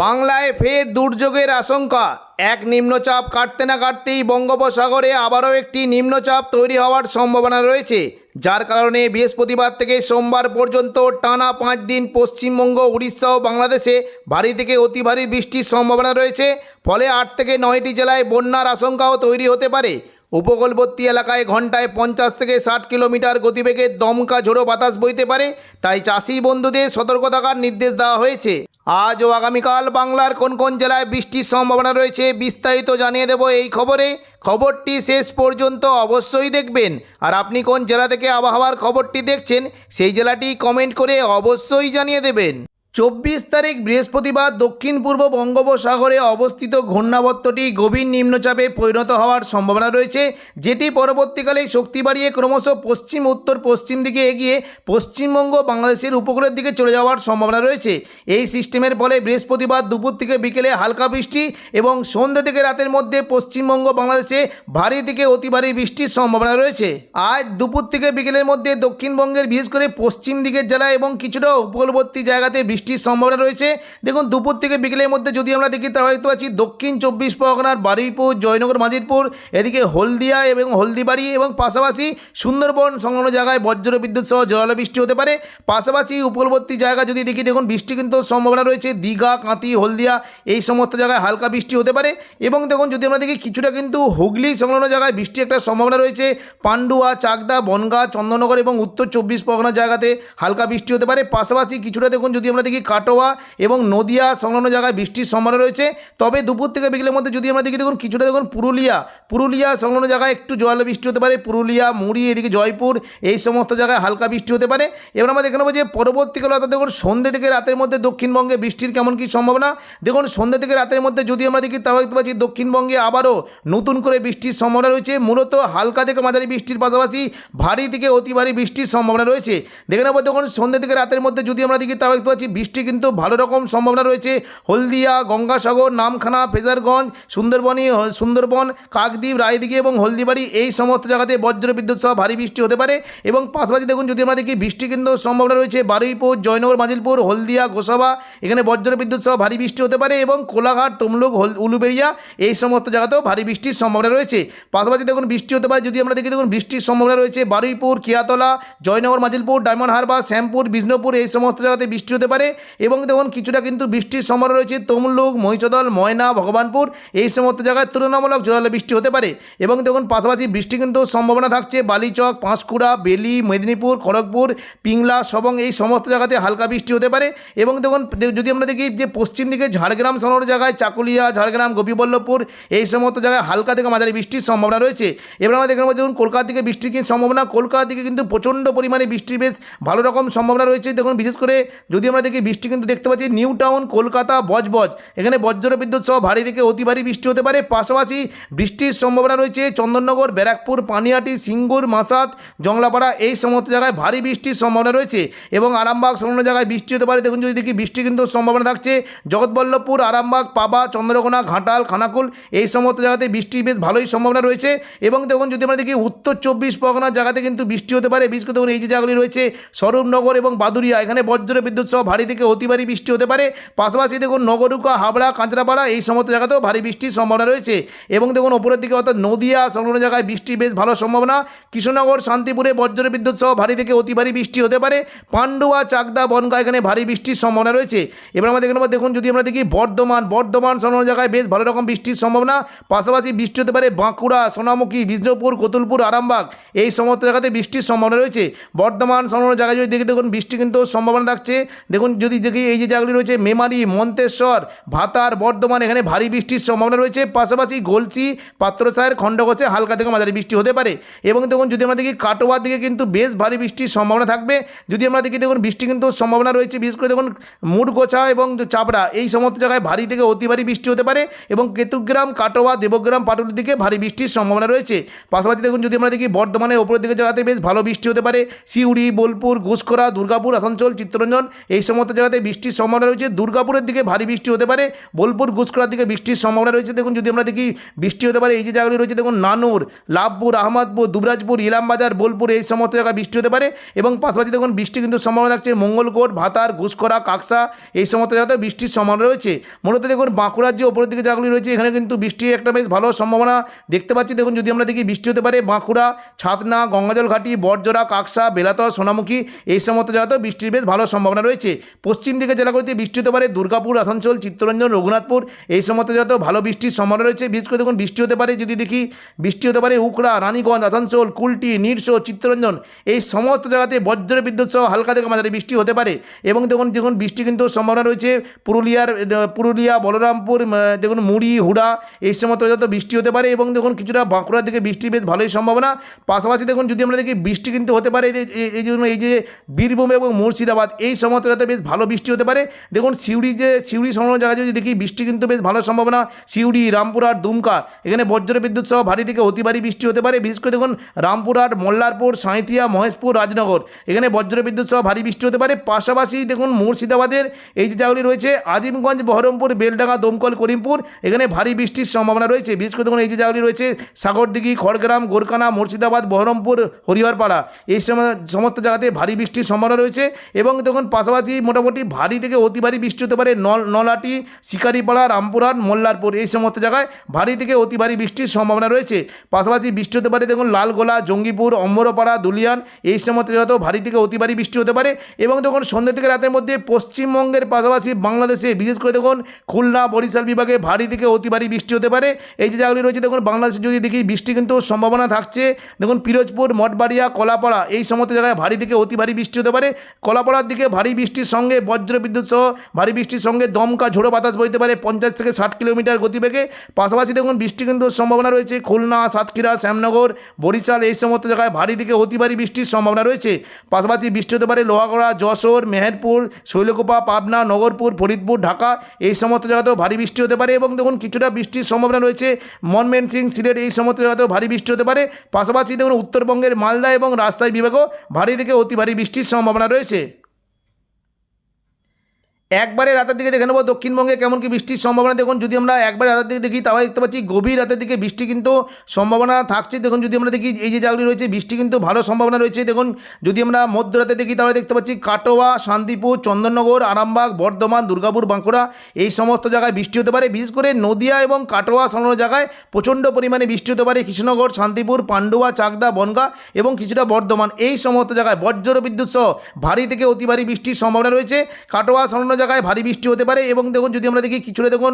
বাংলায় ফের দুর্যোগের আশঙ্কা। এক নিম্নচাপ কাটতে না কাটতেই বঙ্গোপসাগরে আবারও একটি নিম্নচাপ তৈরি হওয়ার সম্ভাবনা রয়েছে। যার কারণে বৃহস্পতিবার থেকে সোমবার পর্যন্ত টানা পাঁচ দিন পশ্চিমবঙ্গ, উড়িষ্যা ও বাংলাদেশে ভারী থেকে অতি ভারী বৃষ্টির সম্ভাবনা রয়েছে। ফলে আট থেকে নয়টি জেলায় বন্যার আশঙ্কাও তৈরি হতে পারে। উপকূলবর্তী এলাকায় ঘন্টায় পঞ্চাশ থেকে ষাট কিলোমিটার গতিবেগে দমকা ঝোড়ো বাতাস বইতে পারে, তাই চাষি বন্ধুদের সতর্ক থাকার নির্দেশ দেওয়া হয়েছে। আজ ও আগামীকাল বাংলার কোন কোন জেলায় বৃষ্টির সম্ভাবনা রয়েছে বিস্তারিত জানিয়ে দেব এই খবরে। খবরটি শেষ পর্যন্ত অবশ্যই দেখবেন। আর আপনি কোন জেলা থেকে আবহাওয়ার খবরটি দেখছেন, সেই জেলাটি কমেন্ট করে অবশ্যই জানিয়ে দেবেন। চব্বিশ তারিখ বৃহস্পতিবার দক্ষিণ পূর্ব বঙ্গোপসাগরে অবস্থিত ঘূর্ণাবর্তটি গভীর নিম্নচাপে পরিণত হওয়ার সম্ভাবনা রয়েছে, যেটি পরবর্তীকালে শক্তি বাড়িয়ে ক্রমশ পশ্চিম, উত্তর, পশ্চিম দিকে এগিয়ে পশ্চিমবঙ্গ, বাংলাদেশের উপকূলের দিকে চলে যাওয়ার সম্ভাবনা রয়েছে। এই সিস্টেমের ফলে বৃহস্পতিবার দুপুর থেকে বিকেলে হালকা বৃষ্টি এবং সন্ধ্যা থেকে রাতের মধ্যে পশ্চিমবঙ্গ, বাংলাদেশে ভারী থেকে অতি ভারী বৃষ্টির সম্ভাবনা রয়েছে। আজ দুপুর থেকে বিকেলের মধ্যে দক্ষিণবঙ্গের বিশেষ করে পশ্চিম দিকের জেলা এবং কিছুটা উপকূলবর্তী জায়গাতে বৃষ্টির সম্ভাবনা রয়েছে। দেখুন, দুপুর থেকে বিকেলের মধ্যে যদি আমরা দেখি, তাহলে দেখতে পাচ্ছি দক্ষিণ চব্বিশ পরগনার বারুইপুর, জয়নগর মাজিরপুর এদিকে হলদিয়া এবং হলদিবাড়ি এবং পাশাপাশি সুন্দরবন সংলগ্ন জায়গায় বজ্র বিদ্যুৎ সহ জল বৃষ্টি হতে পারে। পাশাপাশি উপকূলবর্তী জায়গা যদি দেখি, দেখুন, বৃষ্টি কিন্তু সম্ভাবনা রয়েছে। দীঘা কাঁতি হলদিয়া এই সমস্ত জায়গায় হালকা বৃষ্টি হতে পারে। এবং দেখুন, যদি আমরা দেখি, কিছুটা কিন্তু হুগলি সংলগ্ন জায়গায় বৃষ্টির একটা সম্ভাবনা রয়েছে। পান্ডুয়া, চাকদা, বনগাঁ, চন্দননগর এবং উত্তর চব্বিশ পরগনা জায়গাতে হালকা বৃষ্টি হতে পারে। পাশাপাশি কিছুটা দেখুন, যদি আমরা দেখি কাটোয়া এবং নদিয়া সংলগ্ন জায়গায় বৃষ্টির সম্ভাবনা রয়েছে। তবে দুপুর থেকে বিকেলের মধ্যে যদি আমরা দেখি, দেখুন, কিছুটা দেখুন পুরুলিয়া। পুরুলিয়া সংলগ্ন জায়গায় একটু জল বৃষ্টি হতে পারে। পুরুলিয়া, মুড়ি, এদিকে জয়পুর, এই সমস্ত জায়গায় হালকা বৃষ্টি হতে পারে। এবার আমরা দেখে নেব যে পরবর্তীকালে অর্থাৎ দেখুন সন্ধ্যে থেকে রাতের মধ্যে দক্ষিণবঙ্গে বৃষ্টির কেমন কী সম্ভাবনা। দেখুন সন্ধ্যে থেকে রাতের মধ্যে যদি আমরা দেখি, তাহলে দেখতে পাচ্ছি দক্ষিণবঙ্গে আবারও নতুন করে বৃষ্টির সম্ভাবনা রয়েছে। মূলত হালকা থেকে মাঝারি বৃষ্টির পাশাপাশি ভারী থেকে অতি ভারী বৃষ্টির সম্ভাবনা রয়েছে। দেখে নেব, দেখুন সন্ধ্যে থেকে রাতের মধ্যে যদি আমরা দেখি, তাহলে দেখতে পাচ্ছি বৃষ্টি কিন্তু ভালো রকম সম্ভাবনা রয়েছে। হলদিয়া, গঙ্গাসাগর, নামখানা, ফেজারগঞ্জ সুন্দরবনী সুন্দরবন, কাকদ্বীপ, রায়দিঘি এবং হলদিবাড়ি এই সমস্ত জায়গাতে বজ্র বিদ্যুৎ সহ ভারী বৃষ্টি হতে পারে। এবং পাশাপাশি দেখুন, যদি আমরা দেখি, বৃষ্টি কিন্তু সম্ভাবনা রয়েছে বারুইপুর, জয়নগর, মাজিলপুর, হলদিয়া, গোসাবা। এখানে বজ্র বিদ্যুৎ সহ ভারী বৃষ্টি হতে পারে এবং কোলাঘাট, তমলুক উলুবেড়িয়া এই সমস্ত জায়গাতেও ভারী বৃষ্টির সম্ভাবনা রয়েছে। পাশাপাশি দেখুন, বৃষ্টি হতে পারে, যদি আমরা দেখি, দেখুন, বৃষ্টির সম্ভাবনা রয়েছে বারুইপুর, খিয়াতলা, জয়নগর, মাজিলপুর, ডায়মন্ড হারবার, শ্যামপুর, বিষ্ণুপুর এই সমস্ত জায়গাতে বৃষ্টি হতে পারে। এবং দেখুন, কিছুটা কিন্তু বৃষ্টির সম্ভাবনা রয়েছে। তমলুক, মহিষদল, ময়না, ভগবানপুর, এই সমস্ত জায়গায় তুলনামূলক জোরালো বৃষ্টি হতে পারে। এবং দেখুন, পাশাপাশি বৃষ্টি কিন্তু সম্ভাবনা থাকছে। বালিচক, পাঁশকুড়া, বেলি, মেদিনীপুর, খড়গপুর, পিংলা, সবং, এই সমস্ত জায়গাতে হালকা বৃষ্টি হতে পারে। এবং দেখুন যদি আমরা দেখি যে পশ্চিম দিকে ঝাড়গ্রাম সংলগ্ন জায়গায়, চাকুলিয়া, ঝাড়গ্রাম, গোপীবল্লভপুর, এই সমস্ত জায়গায় হালকা থেকে মাঝারি বৃষ্টির সম্ভাবনা রয়েছে। এবার আমরা দেখে নেব, দেখুন কলকাতা থেকে বৃষ্টির কি সম্ভাবনা? কলকাতা থেকে কিন্তু প্রচণ্ড পরিমাণে বৃষ্টির বেশ ভালো রকম সম্ভাবনা রয়েছে। দেখুন, বিশেষ করে যদি আমরা দেখি বৃষ্টি কিন্তু দেখতে পাচ্ছি, নিউ টাউন, কলকাতা, বজবজ। এখানে বজ্র বিদ্যুৎ সহ ভারী থেকে অতি ভারী বৃষ্টি হতে পারে। পাশাপাশি বৃষ্টির সম্ভাবনা রয়েছে চন্দননগর, ব্যারাকপুর পানিহাটি সিঙ্গুর মাসাত জংলাপাড়া, এই সমস্ত জায়গায় ভারী বৃষ্টির সম্ভাবনা রয়েছে এবং আরামবাগ সংলগ্ন জায়গায় বৃষ্টি হতে পারে। দেখুন যদি দেখি, বৃষ্টি কিন্তু সম্ভাবনা থাকছে। জগৎবল্লভপুর, আরামবাগ, পাবা, চন্দ্রকোনা, ঘাটাল, খানাকুল, এই সমস্ত জায়গাতে বৃষ্টির বেশ ভালোই সম্ভাবনা রয়েছে। এবং দেখুন যদি আমরা দেখি, উত্তর চব্বিশ পরগনার জায়গাতে কিন্তু বৃষ্টি হতে পারে। বিশেষ করে দেখুন এই যে জায়গাগুলি রয়েছে, স্বরূপনগর এবং বাদুরিয়া। এখানে বজ্র বিদ্যুৎ সহ ভারী থেকে অতি ভারী বৃষ্টি হতে পারে। পাশাপাশি দেখুন নগরুকা, হাবড়া, কাঁচরাপাড়া এই সমস্ত জায়গাতেও ভারী বৃষ্টির সম্ভাবনা রয়েছে এবং দেখুন ওপরের দিকে অর্থাৎ নদিয়া, সংলগ্ন জায়গায় বৃষ্টি বেশ ভালো সম্ভাবনা। কৃষ্ণনগর, শান্তিপুরে বজ্র বিদ্যুৎ সহ ভারী থেকে অতি ভারী বৃষ্টি হতে পারে। পান্ডুয়া, চাকদা, বনগা এখানে ভারী বৃষ্টির সম্ভাবনা রয়েছে। এবার আমরা দেখে নেব, দেখুন যদি আমরা দেখি বর্ধমান বর্ধমান, সংলগ্ন জায়গায় বেশ ভালো রকম বৃষ্টির সম্ভাবনা। পাশাপাশি বৃষ্টি হতে পারে বাঁকুড়া, সোনামুখী, বিষ্ণুপুর, কতুলপুর, আরামবাগ এই সমস্ত জায়গাতে বৃষ্টির সম্ভাবনা রয়েছে। বর্ধমান, সংলগ্ন জায়গায় যদি দেখি, দেখুন বৃষ্টি কিন্তু সম্ভাবনা থাকছে দেখুন যদি দেখি এই যে জায়গাগুলি রয়েছে, মেমারি, মন্তেশ্বর, ভাতার বর্ধমান, এখানে ভারী বৃষ্টির সম্ভাবনা রয়েছে। পাশাপাশি গলসি পাত্রসায়ের খণ্ডঘোষে হালকা থেকে মাঝারি বৃষ্টি হতে পারে। এবং দেখুন, যদি আমরা দেখি কাটোয়ার দিকে কিন্তু বেশ ভারী বৃষ্টির সম্ভাবনা থাকবে। যদি আমরা দেখি, দেখুন, বৃষ্টি কিন্তু সম্ভাবনা রয়েছে, বিশেষ করে দেখুন, মুড়গোছা এবং চাপড়া, এই সমস্ত জায়গায় ভারী থেকে অতি ভারী বৃষ্টি হতে পারে। এবং কেতুগ্রাম, কাটোয়া, দেবগ্রাম, পাটুলির দিকে ভারী বৃষ্টির সম্ভাবনা রয়েছে। পাশাপাশি দেখুন, যদি আমরা দেখি বর্ধমানের ওপরের দিকে জায়গাতে বেশ ভালো বৃষ্টি হতে পারে। সিউড়ি, বোলপুর, ঘুষখোরা, দুর্গাপুর, আসানসোল, চিত্তরঞ্জন, এই সমস্ত সমস্ত জায়গাতে বৃষ্টির সম্ভাবনা রয়েছে। দুর্গাপুরের দিকে ভারী বৃষ্টি হতে পারে। বোলপুর গুসকরার দিকে বৃষ্টির সম্ভাবনা রয়েছে। দেখুন, যদি আমরা দেখি, বৃষ্টি হতে পারে। এই যে জায়গাগুলি রয়েছে, দেখুন, নানুর, লাভপুর, আহমদপুর, দুবরাজপুর, ইলামবাজার, বোলপুর, এই সমস্ত জায়গায় বৃষ্টি হতে পারে। এবং পাশাপাশি দেখুন, বৃষ্টি কিন্তু সম্ভাবনা থাকছে। মঙ্গলকোট, ভাতার ঘুষকরা কাকসা, এই সমস্ত জায়গাতে বৃষ্টির সম্ভাবনা রয়েছে। মূলত দেখুন, বাঁকুড়ার যে ওপরের দিকে জায়গাগুলি রয়েছে, এখানে কিন্তু বৃষ্টির একটা বেশ ভালো সম্ভাবনা দেখতে পাচ্ছি। দেখুন, যদি আমরা দেখি, বৃষ্টি হতে পারে বাঁকুড়া, ছাতনা গঙ্গাজল ঘাটি বটজোড়া, কাকসা, বেলাতলা, সোনামুখী, এই সমস্ত জায়গাতেও বৃষ্টির বেশ ভালো সম্ভাবনা রয়েছে। পশ্চিম দিকে জেলাগুলিতে বৃষ্টি হতে পারে দুর্গাপুর, আসানসোল, চিত্তরঞ্জন, রঘুনাথপুর, এই সমস্ত জায়গাতেও ভালো বৃষ্টির সম্ভাবনা রয়েছে, বিশেষ করে দেখুন বৃষ্টি হতে পারে যদি দেখি, বৃষ্টি হতে পারে উকড়া, রানীগঞ্জ, আসানসোল, কুলটি, নিরসো, চিত্তরঞ্জন, এই সমস্ত জায়গাতে বজ্র বিদ্যুৎ সহ হালকা থেকে মাঝারি বৃষ্টি হতে পারে। এবং দেখুন দেখুন বৃষ্টি কিন্তু সম্ভাবনা রয়েছে পুরুলিয়ার পুরুলিয়া, বলরামপুর দেখুন মুড়ি, হুড়া, এই সমস্ত জায়গাতে বৃষ্টি হতে পারে এবং দেখুন কিছুটা বাঁকুড়ার দিকে বৃষ্টির বেশ ভালোই সম্ভাবনা। পাশাপাশি দেখুন যদি আমরা দেখি বৃষ্টি কিন্তু হতে পারে, এই জন্য এই যে বীরভূম এবং মুর্শিদাবাদ, এই সমস্ত জায়গাতে বেশ ভালো বৃষ্টি হতে পারে। দেখুন সিউড়ি যে, সিউড়ি সংলগ্ন জায়গায় যদি দেখি, বৃষ্টি কিন্তু বেশ ভালো সম্ভাবনা। সিউড়ি, রামপুরহাট, দুমকা, এখানে বজ্র বিদ্যুৎ সহ ভারী থেকে অতি ভারী বৃষ্টি হতে পারে। বিশেষ করে দেখুন রামপুরহাট, মোল্লারপুর, সাঁইথিয়া, মহেশপুর, রাজনগর, এখানে বজ্র বিদ্যুৎ সহ ভারী বৃষ্টি হতে পারে। পাশাপাশি দেখুন মুর্শিদাবাদের এই যে জায়গাগুলি রয়েছে, আজিমগঞ্জ, বহরমপুর, বেলডাঙ্গা, দমকল, করিমপুর, এখানে ভারী বৃষ্টির সম্ভাবনা রয়েছে। বিশেষ করে দেখুন এই যে জায়গাগুলি রয়েছে, সাগরদিঘি, খড়গ্রাম গোরকানা মুর্শিদাবাদ, বহরমপুর, হরিহরপাড়া, এই সম- সমস্ত জায়গাতে ভারী বৃষ্টির সম্ভাবনা রয়েছে। এবং দেখুন পাশাপাশি মোটামুটি ভারী থেকে অতি ভারী বৃষ্টি হতে পারে। নল, নলাটি, শিকারিপাড়া, রামপুরহাট, মোল্লারপুর, এই সমস্ত জায়গায় ভারী থেকে অতি ভারী বৃষ্টির সম্ভাবনা রয়েছে। পাশাপাশি বৃষ্টি হতে পারে, দেখুন, লালগোলা, জঙ্গিপুর, অম্বরপাড়া, দুলিয়ান, এই সমস্ত জায়গাতেও ভারী থেকে অতি ভারী বৃষ্টি হতে পারে এবং দেখুন, সন্ধ্যে থেকে রাতের মধ্যে পশ্চিমবঙ্গের পাশাপাশি বাংলাদেশে, বিশেষ করে দেখুন, খুলনা, বরিশাল বিভাগে ভারী থেকে অতি ভারী বৃষ্টি হতে পারে। এই যে জায়গাগুলি রয়েছে, দেখুন, বাংলাদেশে যদি দেখি, বৃষ্টি কিন্তু সম্ভাবনা থাকছে। দেখুন, পিরোজপুর, মঠবাড়িয়া, কলাপাড়া, এই সমস্ত জায়গায় ভারী থেকে অতি ভারী বৃষ্টি হতে পারে। কলাপাড়ার দিকে ভারী বৃষ্টির সঙ্গে বজ্র বিদ্যুৎ সহ ভারী বৃষ্টির সঙ্গে দমকা ঝোড়ো বাতাস বইতে পারে পঞ্চাশ থেকে ষাট কিলোমিটার গতিবেগে। পাশাপাশি দেখুন, বৃষ্টি কিন্তু সম্ভাবনা রয়েছে। খুলনা, সাতক্ষীরা, শ্যামনগর, বরিশাল এই সমস্ত জায়গায় ভারী থেকে অতি ভারী বৃষ্টির সম্ভাবনা রয়েছে। পাশাপাশি বৃষ্টি হতে পারে লোহাগড়া, যশোর, মেহেরপুর, শৈলকুপা, পাবনা, নগরপুর, ফরিদপুর, ঢাকা এই সমস্ত জায়গাতেও ভারী বৃষ্টি হতে পারে এবং দেখুন, কিছুটা বৃষ্টির সম্ভাবনা রয়েছে। মনমেন সিং, সিলেট এই সমস্ত জায়গাতেও ভারী বৃষ্টি হতে পারে। পাশাপাশি দেখুন, উত্তরবঙ্গের মালদা এবং রাজশাহী বিভাগেও ভারী থেকে অতি ভারী বৃষ্টির সম্ভাবনা রয়েছে। একবারে রাতের দিকে দেখে নেব। দক্ষিণবঙ্গে কেমন কি বৃষ্টির সম্ভাবনা? দেখুন, যদি আমরা একবারে রাতের দিকে দেখি, তাহলে দেখতে পাচ্ছি গভীর রাতের দিকে বৃষ্টি কিন্তু সম্ভাবনা থাকছে। দেখুন, যদি আমরা দেখি, এই যে জায়গাগুলি রয়েছে, বৃষ্টি কিন্তু ভালো সম্ভাবনা রয়েছে। দেখুন, যদি আমরা মধ্যরাতে দেখি, তাহলে দেখতে পাচ্ছি কাটোয়া, শান্তিপুর, চন্দননগর, আরামবাগ, বর্ধমান, দুর্গাপুর, বাঁকুড়া, এই সমস্ত জায়গায় বৃষ্টি হতে পারে। বিশেষ করে নদিয়া এবং কাটোয়া সংলগ্ন জায়গায় প্রচণ্ড পরিমাণে বৃষ্টি হতে পারে। কৃষ্ণনগর, শান্তিপুর, পান্ডুয়া, চাকদা, বনগা এবং কিছুটা বর্ধমান। এই সমস্ত জায়গায় বজ্র বিদ্যুৎ সহ ভারী থেকে অতি ভারী বৃষ্টির সম্ভাবনা রয়েছে। কাটোয়া সংলগ্ন জায়গায় ভারী বৃষ্টি হতে পারে এবং দেখুন যদি আমরা দেখি কিছুটা দেখুন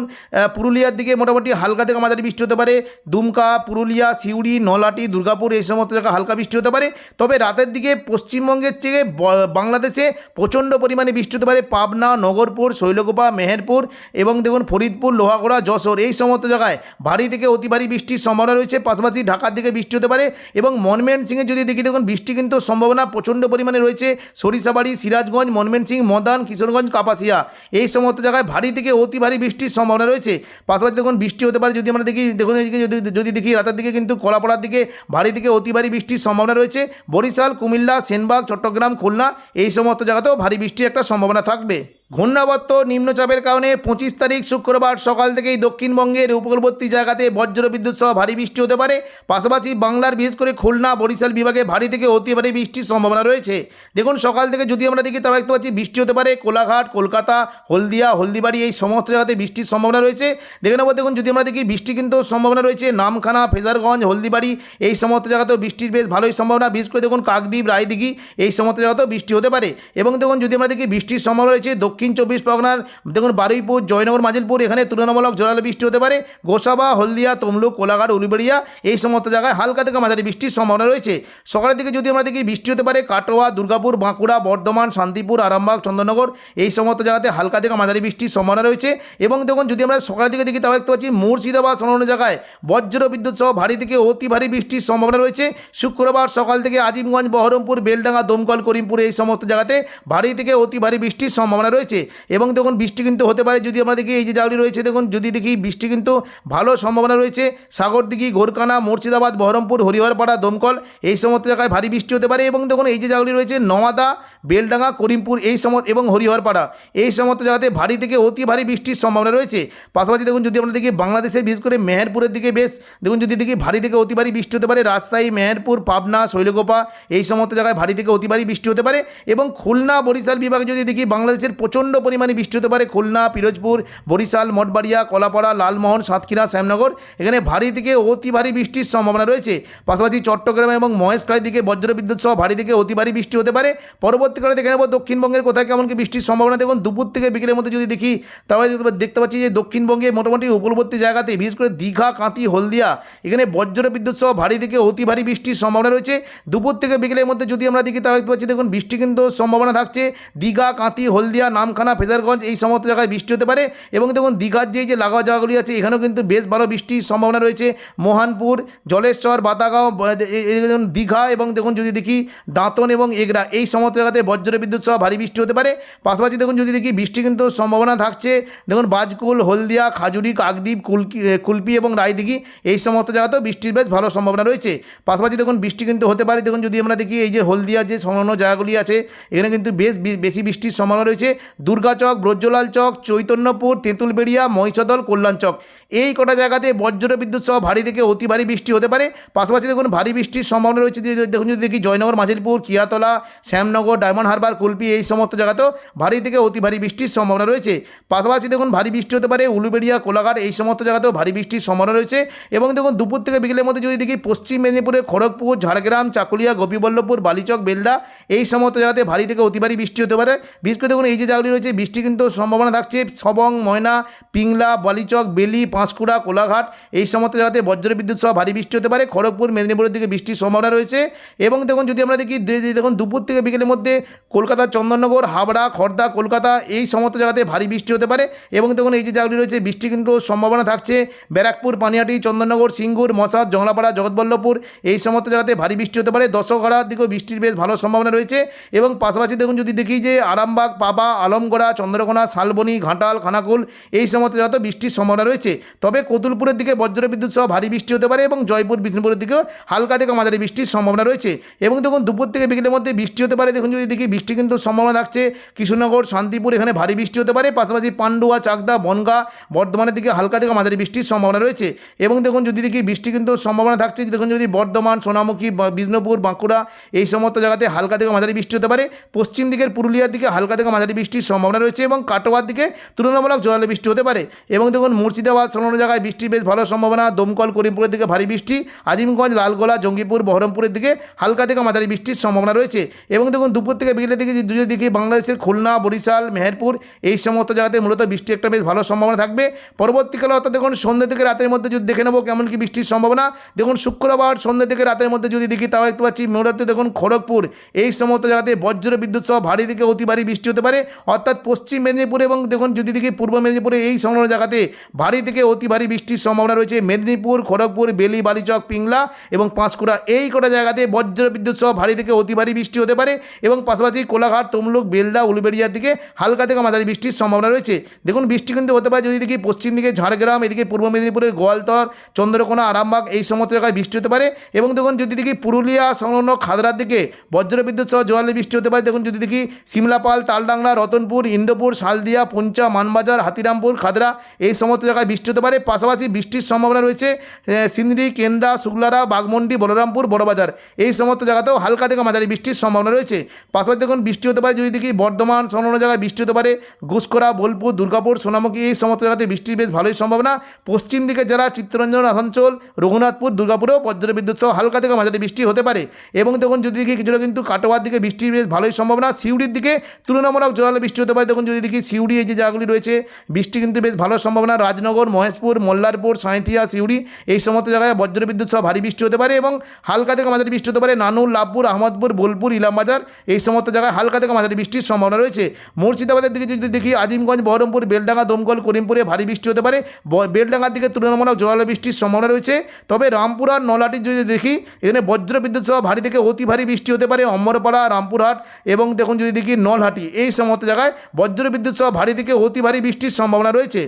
পুরুলিয়ার দিকে মোটামুটি হালকা থেকে মাঝারি বৃষ্টি হতে পারে। দুমকা, পুরুলিয়া, সিউড়ি নলাটি দুর্গাপুর এই সমস্ত জায়গায় হালকা বৃষ্টি হতে পারে। তবে রাতের দিকে পশ্চিমবঙ্গের চেয়ে বাংলাদেশে প্রচণ্ড পরিমাণে বৃষ্টি হতে পারে। পাবনা, নগরপুর, শৈলকুপা, মেহেরপুর এবং দেখুন ফরিদপুর, লোহাগড়া, যশোর এই সমস্ত জায়গায় ভারী থেকে অতি ভারী বৃষ্টির সম্ভাবনা রয়েছে। পাশাপাশি ঢাকার দিকে বৃষ্টি হতে পারে এবং মনমেন সিংয়ে যদি দেখি দেখুন, বৃষ্টি কিন্তু সম্ভাবনা প্রচণ্ড পরিমাণে রয়েছে। সরিষাবাড়ি, সিরাজগঞ্জ মনমেন সিং মদান, কিশোরগঞ্জ, কাপাসিয়া। এই সমস্ত জায়গায় ভারী থেকে অতি ভারী বৃষ্টির সম্ভাবনা রয়েছে। পাশাপাশি দেখুন, বৃষ্টি হতে পারে যদি আমরা দেখি, দেখুন যদি যদি দেখি রাতের দিকে কিন্তু কলাপাড়ার দিকে ভারী থেকে অতি ভারী বৃষ্টির সম্ভাবনা রয়েছে। বরিশাল, কুমিল্লা, সেনবাগ, চট্টগ্রাম, খুলনা, এই সমস্ত জায়গাতেও ভারী বৃষ্টির একটা সম্ভাবনা থাকবে। ঘূর্ণাবর্ত নিম্নচাপের কারণে পঁচিশ তারিখ শুক্রবার সকাল থেকেই দক্ষিণবঙ্গের উপকূলবর্তী জায়গাতে বজ্র বিদ্যুৎ সহ ভারী বৃষ্টি হতে পারে। পাশাপাশি বাংলার বিশেষ করে খুলনা, বরিশাল বিভাগে ভারী থেকে অতি ভারী বৃষ্টির সম্ভাবনা রয়েছে। দেখুন, সকাল থেকে যদি আমরা দেখি তবে দেখতে পাচ্ছি বৃষ্টি হতে পারে কোলাঘাট, কলকাতা, হলদিয়া, হলদিবাড়ি, এই সমস্ত জায়গাতে বৃষ্টির সম্ভাবনা রয়েছে। দেখে নেব, দেখুন, যদি আমরা দেখি, বৃষ্টি কিন্তু সম্ভাবনা রয়েছে নামখানা, ফেজারগঞ্জ, হলদিবাড়ি, এই সমস্ত জায়গাতেও বৃষ্টির বেশ ভালোই সম্ভাবনা। বিশেষ করে দেখুন, কাকদ্বীপ, রায়দিঘি, এই সমস্ত জায়গাতেও বৃষ্টি হতে পারে। এবং দেখুন, যদি আমরা দেখি, বৃষ্টির সম্ভাবনা রয়েছে দক্ষিণ চব্বিশ পরগনার, দেখুন বারুইপুর, জয়নগর, মাজিলপুর, এখানে তুলনামূলক জোরালো বৃষ্টি হতে পারে। গোসাবা, হলদিয়া, তমলুক, কোলাঘাট, উলুবেড়িয়া, এই সমস্ত জায়গায় হালকা থেকে মাঝারি বৃষ্টির সম্ভাবনা রয়েছে। সকালের দিকে যদি আমরা দেখি, বৃষ্টি হতে পারে কাটোয়া, দুর্গাপুর, বাঁকুড়া, বর্ধমান, শান্তিপুর, আরামবাগ, চন্দননগর, এই সমস্ত জায়গাতে হালকা থেকে মাঝারি বৃষ্টির সম্ভাবনা রয়েছে। এবং দেখুন, যদি আমরা সকালের দিকে দেখি, তাহলে দেখতে পাচ্ছি মুর্শিদাবাদ সংলগ্ন জায়গায় বজ্র বিদ্যুৎ সহ ভারী থেকে অতি ভারী বৃষ্টির সম্ভাবনা রয়েছে। শুক্রবার সকাল থেকে আজিমগঞ্জ, বহরমপুর, বেলডাঙ্গা, দমকল, করিমপুর, এই সমস্ত জায়গাতে ভারী থেকে অতি ভারী বৃষ্টির সম্ভাবনা রয়েছে। রয়েছে। এবং দেখুন, বৃষ্টি কিন্তু হতে পারে যদি আমরা দেখি, এই যে জায়গাটি রয়েছে, দেখুন, যদি দেখি বৃষ্টি কিন্তু ভালো সম্ভাবনা রয়েছে। সাগরদিঘি গোরকানা মুর্শিদাবাদ, বহরমপুর, হরিহরপাড়া, দমকল, এই সমস্ত জায়গায় ভারী বৃষ্টি হতে পারে। এবং দেখুন, এই যে জায়গাটি রয়েছে, নওয়াদা, বেলডাঙ্গা, করিমপুর, এই সমস্ত এবং হরিহরপাড়া, এই সমস্ত জায়গাতে ভারী থেকে অতি ভারী বৃষ্টির সম্ভাবনা রয়েছে। পাশাপাশি দেখুন, যদি আমরা দেখি বাংলাদেশের, বিশেষ করে মেহেরপুরের দিকে বেশ, দেখুন, যদি দেখি ভারী থেকে অতি ভারী বৃষ্টি হতে পারে, রাজশাহী, মেহেরপুর, পাবনা, শৈলকোপা, এই সমস্ত জায়গায় ভারী থেকে অতি ভারী বৃষ্টি হতে পারে। এবং খুলনা, বরিশাল বিভাগে যদি দেখি, বাংলাদেশের প্রচণ্ড পরিমাণে বৃষ্টি হতে পারে খুলনা, পিরোজপুর, বরিশাল, মঠবাড়িয়া, কলাপাড়া, লালমোহন, সাতক্ষীরা, শ্যামনগর। এখানে ভারী থেকে অতি ভারী বৃষ্টির সম্ভাবনা রয়েছে। পাশাপাশি চট্টগ্রাম এবং মহেশখালীর দিকে বজ্রবিদ্যুৎ সহ ভারী থেকে অতি ভারী বৃষ্টি হতে পারে। পরবর্তীকালে দেখে নেব দক্ষিণবঙ্গের কোথায় কেমন কি বৃষ্টির সম্ভাবনা। দেখুন, দুপুর থেকে বিকেলের মধ্যে যদি দেখি, তাহলে দেখতে পাচ্ছি যে দক্ষিণবঙ্গে মোটামুটি উপকূলবর্তী জায়গাতে, বিশেষ করে দীঘা কাঁতি হলদিয়া, এখানে বজ্র বিদ্যুৎ সহ ভারী থেকে অতি ভারী বৃষ্টির সম্ভাবনা রয়েছে। দুপুর থেকে বিকেলের মধ্যে যদি আমরা দেখি, তাহলে দেখতে পাচ্ছি, দেখুন, বৃষ্টি কিন্তু সম্ভাবনা থাকছে। দীঘা কাঁতি হলদিয়া নামখানা ফেজারগঞ্জ এই সমস্ত জায়গায় বৃষ্টি হতে পারে। এবং দেখুন, দীঘার যে যে লাগোয়া জায়গাগুলি আছে, এখানেও কিন্তু বেশ ভালো বৃষ্টির সম্ভাবনা রয়েছে। মোহানপুর, জলেশ্বর বাতাগাঁও দীঘা এবং দেখুন, যদি দেখি দাঁতন এবং এগরা, এই সমস্ত জায়গাতে বজ্র বিদ্যুৎ সহ ভারী বৃষ্টি হতে পারে। পাশাপাশি দেখুন, যদি দেখি বৃষ্টি কিন্তু সম্ভাবনা থাকছে, দেখুন, বাজকুল, হলদিয়া, খাজুরি, কাকদ্বীপ, কুলকি কুলপি এবং রায়দিঘি, এই সমস্ত জায়গাতেও বৃষ্টির বেশ ভালো সম্ভাবনা রয়েছে। পাশাপাশি দেখুন, বৃষ্টি কিন্তু হতে পারে। দেখুন, যদি আমরা দেখি এই যে হলদিয়া যে সংলগ্ন জায়গাগুলি আছে, এখানে কিন্তু বেশ বেশি বৃষ্টির সম্ভাবনা রয়েছে। দুর্গাচক ব্রজলাল চক, চৈতন্যপুর, তেঁতুলবেড়িয়া, মহিষাদল, কল্যাণ চক। এই কটা জায়গাতে বজ্র বিদ্যুৎ সহ ভারী থেকে অতি ভারী বৃষ্টি হতে পারে। পাশাপাশি দেখুন, ভারী বৃষ্টির সম্ভাবনা রয়েছে দেখুন, যদি দেখি জয়নগর, মাঝিলপুর কিয়াতলা শ্যামনগর, ডায়মন্ড হারবার, কুলপি, এই সমস্ত জায়গাতেও ভারী থেকে অতি ভারী বৃষ্টির সম্ভাবনা রয়েছে। পাশাপাশি দেখুন, ভারী বৃষ্টি হতে পারে উলুবেড়িয়া, কোলাঘাট, এই সমস্ত জায়গাতেও ভারী বৃষ্টির সম্ভাবনা রয়েছে। এবং দেখুন, দুপুর থেকে বিকেলের মধ্যে যদি দেখি পশ্চিম মেদিনীপুরে খড়গপুর, ঝাড়গ্রাম, চাকুলিয়া, গোপীবল্লভপুর, বালিচক, বেলদা, এই সমস্ত জায়গাতে ভারী থেকে অতি ভারী বৃষ্টি হতে পারে। বিশেষ করে দেখুন, এই যে জায়গাগুলি রয়েছে। বৃষ্টি কিন্তু সম্ভাবনা থাকছে। সবং ময়না, পিংলা, বালিচক, বেলি, পাঁশকুড়া, কোলাঘাট এই সমস্ত জায়গাতে বজ্র বিদ্যুৎ সহ ভারী বৃষ্টি হতে পারে। খড়গপুর, মেদিনীপুরের দিকে বৃষ্টির সম্ভাবনা রয়েছে। এবং দেখুন, যদি আমরা দেখি দেখুন, দুপুর থেকে বিকেলের মধ্যে কলকাতার চন্দননগর, হাবড়া খড়দা কলকাতা এই সমস্ত জায়গাতে ভারী বৃষ্টি হতে পারে। এবং দেখুন, এই যে জায়গাগুলি রয়েছে, বৃষ্টি কিন্তু সম্ভাবনা থাকছে। ব্যারাকপুর, পানিহাটি, চন্দননগর, সিঙ্গুর মশাদ জংলাপাড়া, জগৎবল্লভপুর এই সমস্ত জায়গাতে ভারী বৃষ্টি হতে পারে। দশকড়ার দিকেও বৃষ্টির বেশ ভালো সম্ভাবনা রয়েছে। এবং পাশাপাশি দেখুন, যদি দেখি যে আরামবাগ, পাবা আলমগড়া চন্দ্রকোনা, শালবনি, ঘাটাল, খানাকুল এই সমস্ত জায়গাতে বৃষ্টির সম্ভাবনা রয়েছে। তবে কতুলপুরের দিকে বজ্রবিদ্যুৎ সহ ভারী বৃষ্টি হতে পারে এবং জয়পুর, বিষ্ণুপুরের দিকেও হালকা থেকে মাঝারি বৃষ্টির সম্ভাবনা রয়েছে। এবং দেখুন, দুপুর থেকে বিকেলের মধ্যে বৃষ্টি হতে পারে। দেখুন, যদি দেখি বৃষ্টি কিন্তু সম্ভাবনা থাকছে। কৃষ্ণনগর, শান্তিপুর এখানে ভারী বৃষ্টি হতে পারে। পাশাপাশি পান্ডুয়া, চাকদা, বনগা বর্ধমানের দিকে হালকা থেকে মাঝারি বৃষ্টির সম্ভাবনা রয়েছে। এবং দেখুন, যদি দেখি বৃষ্টি কিন্তু সম্ভাবনা থাকছে দেখুন, যদি বর্ধমান, সোনামুখী বিষ্ণুপুর, বাঁকুড়া এই সমস্ত জায়গাতে হালকা থেকে মাঝারি বৃষ্টি হতে পারে। পশ্চিম দিকের পুরুলিয়ার দিকে হালকা থেকে মাঝারি বৃষ্টির সম্ভাবনা রয়েছে এবং কাটোয়ার দিকে তুলনামূলক জোরালো বৃষ্টি হতে পারে। এবং দেখুন, মুর্শিদাবাদ, সংলগ্ন জায়গায় বৃষ্টির বেশ ভালো সম্ভাবনা। দমকল করিমপুরের দিকে ভারী বৃষ্টি। আজিমগঞ্জ, লালগোলা, জঙ্গিপুর, বহরমপুরের দিকে হালকা থেকে মাঝারি বৃষ্টির সম্ভাবনা রয়েছে। এবং দেখুন, দুপুর থেকে বিকেলের দিকে যদি দেখি বাংলাদেশের খুলনা, বরিশাল, মেহেরপুর এই সমস্ত জায়গাতে মূলত বৃষ্টি একটা বেশ ভালো সম্ভাবনা থাকবে। পরবর্তীকালে অর্থাৎ দেখুন, সন্ধ্যে থেকে রাতের মধ্যে যদি দেখে নেব কেমন কি বৃষ্টির সম্ভাবনা। দেখুন, শুক্রবার সন্ধ্যে থেকে রাতের মধ্যে যদি দেখি, তাও দেখতে পাচ্ছি মূলত দেখুন, খড়গপুর এই সমস্ত জায়গাতে বজ্র বিদ্যুৎ সহ ভারী থেকে অতি ভারী বৃষ্টি হতে পারে। অর্থাৎ পশ্চিম মেদিনীপুর এবং দেখুন যদি দেখি পূর্ব মেদিনীপুরে এই সংলগ্ন জায়গাতে ভারী থেকে অতি ভারী বৃষ্টির সম্ভাবনা রয়েছে। মেদিনীপুর, খড়গপুর, বেলি, বালিচক, পিংলা এবং পাঁশকুড়া এই কটা জায়গাতে বজ্র বিদ্যুৎ সহ ভারী থেকে অতি ভারী বৃষ্টি হতে পারে এবং পাশাপাশি কোলাঘাট, তমলুক, বেলদা, উলুবেড়িয়ার দিকে হালকা থেকে মাঝারি বৃষ্টির সম্ভাবনা রয়েছে। দেখুন বৃষ্টি কিন্তু হতে পারে যদি দেখি পশ্চিম দিকে ঝাড়গ্রাম, এদিকে পূর্ব মেদিনীপুরের গোয়ালতর, চন্দ্রকোনা, আরামবাগ এই সমস্ত জায়গায় বৃষ্টি হতে পারে এবং দেখুন যদি দেখি পুরুলিয়া, সংলগ্ন খাদরার দিকে বজ্র বিদ্যুৎ সহ জোয়ালে বৃষ্টি হতে পারে। দেখুন যদি দেখি সিমলাপাল তালডাংরা রতনপুর ইন্দোপুর শালদিয়া পঞ্চা মানবাজার হাতিরামপুর খাদরা এই সমস্ত জায়গায় বৃষ্টি হতে পারে। পাশাপাশি বৃষ্টির সম্ভাবনা রয়েছে এ, সিন্দ্রি কেন্দা শুক্লারা বাগমন্ডি বলরামপুর বড়বাজার। এই সমস্ত জায়গাতেও হালকা থেকে মাঝারি বৃষ্টির সম্ভাবনা রয়েছে। পাশাপাশি দেখুন বৃষ্টি হতে পারে যদি দেখি বর্ধমান সংলগ্ন জায়গায় বৃষ্টি হতে পারে। ঘুষকরা বোলপুর দুর্গাপুর সোনামুখী এই সমস্ত জায়গাতে বৃষ্টির বেশ ভালোই সম্ভাবনা। পশ্চিম দিকে যারা চিত্তরঞ্জন আসানসোল রঘুনাথপুর দুর্গাপুরেও বজ্র বিদ্যুৎ সহ হালকা থেকে মাঝারি বৃষ্টি হতে পারে। এবং দেখুন যদি দেখি কিছুটা কিন্তু কাটোয়ার দিকে বৃষ্টির বেশ ভালোই সম্ভাবনা। সিউড়ির দিকে তুলনামূলক জোরালো বৃষ্টি হতে পারে। দেখুন, যদি দেখি সিউড়ি, এই যে জায়গাগুলি রয়েছে, বৃষ্টি কিন্তু বেশ ভালো সম্ভাবনা। রাজনগর, মহেশপুর, মোল্লারপুর, সাঁইথিয়া, সিউড়ি, এই সমস্ত জায়গায় বজ্র বিদ্যুৎ সহ ভারী বৃষ্টি হতে পারে এবং হালকা থেকে মাঝারি বৃষ্টি হতে পারে। নানুর লাভপুর আহমদপুর, বোলপুর, ইলামবাজার, এই সমস্ত জায়গায় হালকা থেকে মাঝারি বৃষ্টির সম্ভাবনা রয়েছে। মুর্শিদাবাদের দিকে যদি দেখি, আজিমগঞ্জ, বহরমপুর, বেলডাঙ্গা, দমকল, করিমপুরে ভারী বৃষ্টি হতে পারে। বেলডাঙ্গার দিকে তুলনামূলক জোরালো বৃষ্টির সম্ভাবনা রয়েছে। তবে রামপুর আর যদি দেখি, এখানে বজ্র বিদ্যুৎ সহ ভারী থেকে অতি ভারী বৃষ্টি হতে পারে। অম্বরপাড়া রামপুরহাট এবং দেখুন, যদি দেখি নলহাটি, এই সমস্ত জায়গায় বজ্রবিদ্যুৎ বজ্র বিদ্যুৎ সহ ভারী থেকে অতি ভারী বৃষ্টির সম্ভাবনা রয়েছে।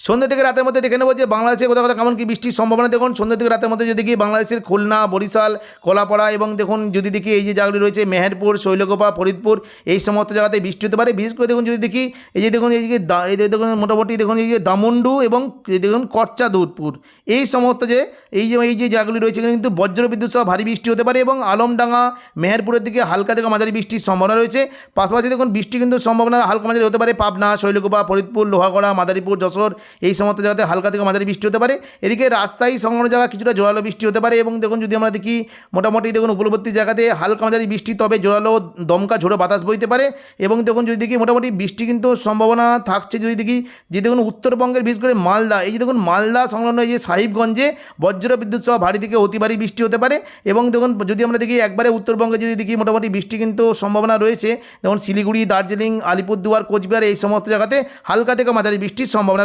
সন্ধ্যা থেকে রাতের মধ্যে দেখে নেব যে বাংলাদেশে কোথাও কোথাও কেমন কি বৃষ্টির সম্ভাবনা। দেখুন সন্ধ্যা থেকে রাতের মধ্যে যদি কি বাংলাদেশের খুলনা, বরিশাল, কলাপাড়া এবং দেখুন যদি দেখি এই যে জায়গাগুলি রয়েছে, মেহেরপুর, শৈলকোপা, ফরিদপুর, এই সমস্ত জায়গাতে বৃষ্টি হতে পারে। বিশেষ করে দেখুন যদি দেখি এই যে দেখুন এই যে এই দেখুন মোটামুটি দেখুন এই যে দামুন্ডু এবং দেখুন কচ্চা দুধপুর এই সমস্ত যে এই যে এই যে জায়গাগুলি রয়েছে কিন্তু বজ্র বিদ্যুৎ সহ ভারী বৃষ্টি হতে পারে এবং আলমডাঙ্গা, মেহেরপুরের দিকে হালকা থেকে মাঝারি বৃষ্টির সম্ভাবনা রয়েছে। পাশাপাশি দেখুন বৃষ্টি কিন্তু সম্ভাবনা হালকা মাঝারি হতে পারে পাবনা, শৈলকুপা, ফরিদপুর, লোহাগড়া, মাদারীপুর, যশোর এই সমস্ত জায়গাতে হালকা থেকে মাঝারি বৃষ্টি হতে পারে। এদিকে রাজশাহী সংলগ্ন জায়গা কিছুটা জোরালো বৃষ্টি হতে পারে এবং দেখুন যদি আমরা দেখি, মোটামুটি দেখুন উপলবর্তী জায়গাতে হালকা মাঝারি বৃষ্টি, তবে জোরালো দমকা ঝোড়ো বাতাস বইতে পারে এবং দেখুন যদি দেখি, মোটামুটি বৃষ্টি কিন্তু সম্ভাবনা থাকছে যদি দেখি যে দেখুন উত্তরবঙ্গের বিশেষ করে মালদা, এই যে দেখুন মালদা সংলগ্ন এই যে সাহিবগঞ্জে বজ্র বিদ্যুৎ সহ ভারী থেকে অতি ভারী বৃষ্টি হতে পারে এবং দেখুন যদি আমরা দেখি একবারে উত্তরবঙ্গে যদি দেখি, মোটামুটি বৃষ্টি কিন্তু সম্ভাবনা রয়েছে। যেমন শিলিগুড়ি, দার্জিলিং, আলিপুরদুয়ার, কোচবিহার এই সমস্ত জায়গাতে হালকা থেকে মাঝারি বৃষ্টির সম্ভাবনা